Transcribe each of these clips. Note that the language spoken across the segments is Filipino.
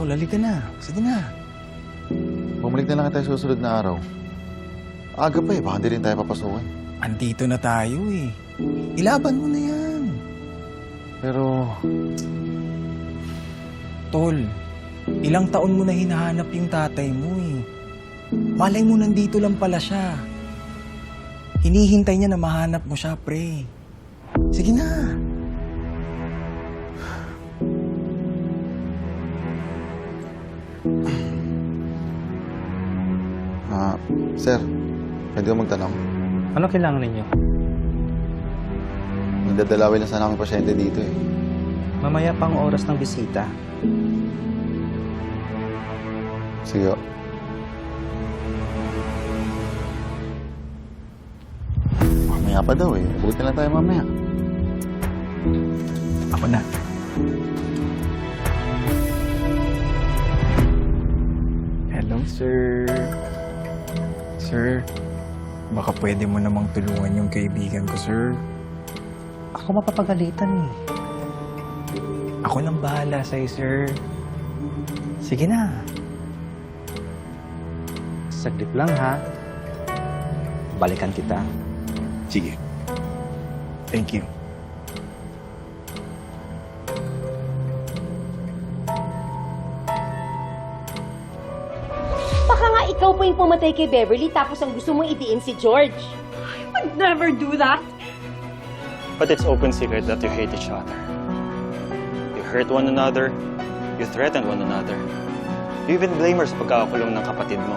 Tol, halika na. Sige na. Bumalik na lang tayo sa susunod na araw. Aga pa eh, baka di rin tayo papasukin. Andito na tayo eh. Ilaban mo na yan. Pero, Tol, ilang taon mo na hinahanap yung tatay mo eh. Malay mo nandito lang pala siya. Hinihintay niya na mahanap mo siya, pre. Sige na. Ah, sir, pwede ko magtanong. Ano kailangan ninyo? Nagdadalawin na sana akong pasyente dito eh. Mamaya pang oras ng bisita. Sige. Mamaya pa daw eh. Buti lang tayo mamaya. Ako na. Sir, baka pwede mo namang tulungan yung kaibigan ko, sir. Ako mapapagalitan eh. Ako nang bahala sa'yo, sir. Sige na. Saglit lang ha. Balikan kita. Sige. Thank you. Yung pumatay kay Beverly tapos ang gusto mong idiin si George. would never do that. But it's open secret that you hate each other. You hurt one another, you threaten one another. You even blame her sa pagkakakulong ng kapatid mo.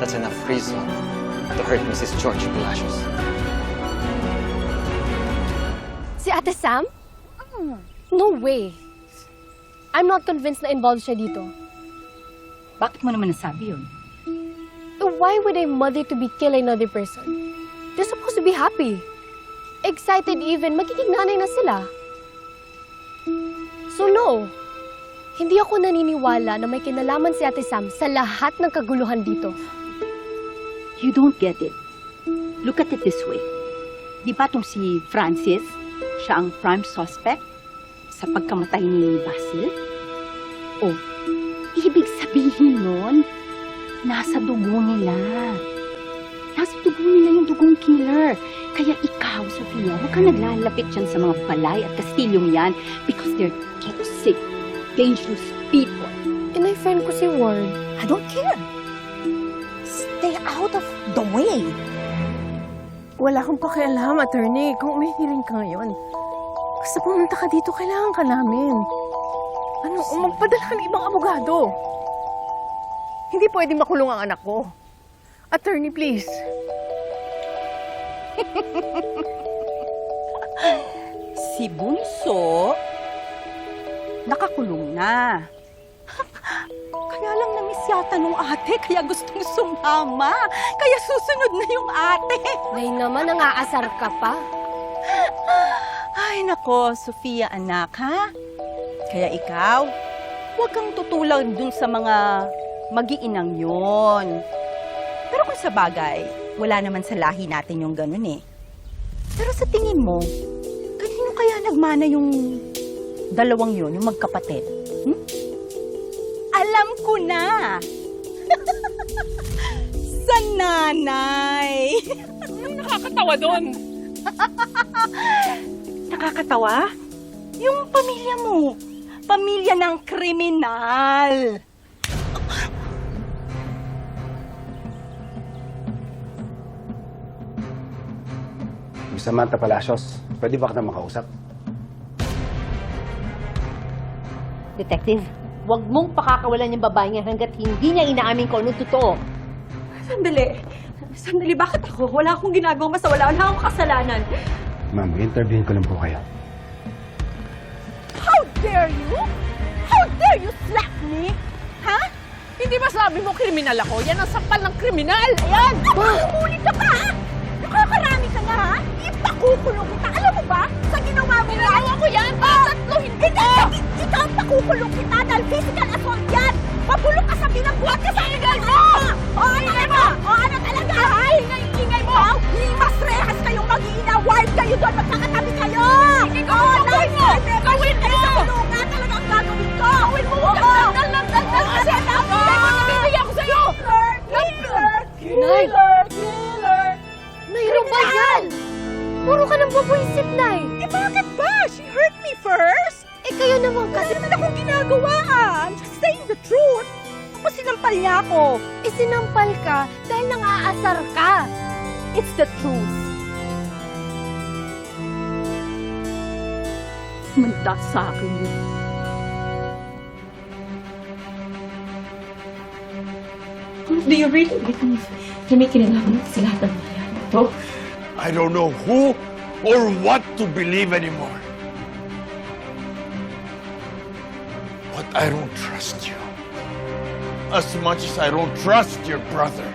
That's enough reason to hurt Mrs. George Palacios. Si Ate Sam? No way. I'm not convinced na involved siya dito. Bakit mo naman nasabi yun? Why would a mother to be kill another person? They're supposed to be happy. Excited even, magiging nanay na sila. So no, hindi ako naniniwala na may kinalaman si Ate Sam sa lahat ng kaguluhan dito. You don't get it. Look at it this way. Di ba tong si Francis, siya ang prime suspect sa pagkamatay ni Basil? Oh, ibig sabihin nun, nasa dugo nila. Nasa dugo nila yung dugong killer. Kaya ikaw, Sofia, huwag ka naglalapit dyan sa mga balay at kastilyong yan because they're toxic, dangerous people. And my friend ko si Ward. I don't care. Stay out of the way. Wala akong pakialam, attorney. Kung hearing ka ngayon, basta pumunta ka dito, kailangan ka namin. Ano, magpadala ka ng ibang abogado. Hindi pwede makulong ang anak ko. Attorney, please. Si Bunso, nakakulong na. Kaya lang na-miss yata nung ate, kaya gustong sumama. Kaya susunod na yung ate. Nay naman, nangaasar ka pa. Ay nako, Sofia anak ha? Kaya ikaw, huwag kang tutulad dun sa mga magiinang yon. Pero kung sa bagay, wala naman sa lahi natin yung ganun eh. Pero sa tingin mo, kanino kaya nagmana yung dalawang yon, yung magkapatid? Hmm? Alam ko na! sa nanay! Nakakatawa doon. Nakakatawa? Yung pamilya mo. Pamilya ng kriminal. Samantha Palacios, pwede ba kita makausap? Detective, huwag mong pakakawalan yung babae niya hanggat hindi niya inaamin ko anong totoo. Sandali. Sandali, bakit ako? Wala akong ginagawa masama. Wala wala akong kasalanan. Ma'am, interviewin ko lang po kayo. How dare you? How dare you slap me? Ha? Hindi ba sabi mo kriminal ako? Yan ang sampal ng kriminal. Ayan! Ha? Ipakukulong kita. Alam mo ba? Sa ginawa mo yan. Ginawa ko yan. Tatatluhin kita. Hindi, ikaw ang pakukulong kita dahil physical assault yan. Mabulok ka sa binagbuhat naman kasi. Wala naman akong ginagawa ah. I'm just saying the truth. Ako sinampal niya ako. Isinampal ka dahil nang-aasar ka. It's the truth. Manda sa akin yun. Do you really believe na may kinalaman sa lahat ng nangyayari ito? I don't know who or what to believe anymore. I don't trust you. As much as I don't trust your brother.